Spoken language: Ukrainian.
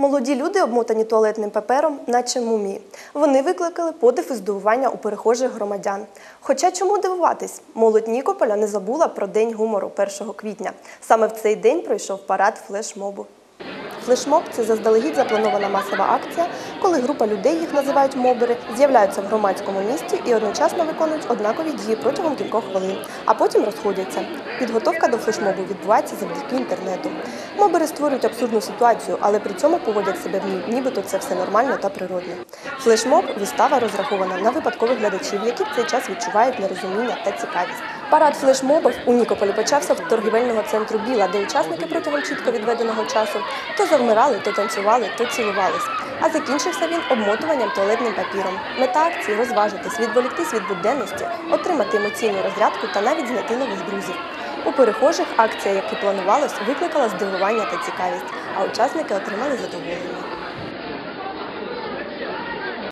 Молоді люди, обмотані туалетним папером, наче мумії. Вони викликали подив і здивування у перехожих громадян. Хоча чому дивуватись? Молодь Нікополя не забула про День гумору 1 квітня. Саме в цей день пройшов парад флешмобу. Флешмоб це заздалегідь запланована масова акція, коли група людей, їх називають мобери, з'являються в громадському місті і одночасно виконують однакові дії протягом кількох хвилин, а потім розходяться. Підготовка до флешмобу відбувається завдяки інтернету. Мобери створюють абсурдну ситуацію, але при цьому поводять себе в ній, нібито це все нормально та природно. Флешмоб вистава розрахована на випадкових глядачів, які в цей час відчувають нерозуміння та цікавість. Парад флешмобів у Нікополі почався в торгівельного центру Біла, де учасники протягом чітко відведеного часу то завмирали, то танцювали, то цілувались. А закінчився він обмотуванням туалетним папіром. Мета акції розважитись, відволіктись від буденності, отримати емоційну розрядку та навіть знайти нових друзів. У перехожих акція, як і планувалось, викликала здивування та цікавість, а учасники отримали задоволення.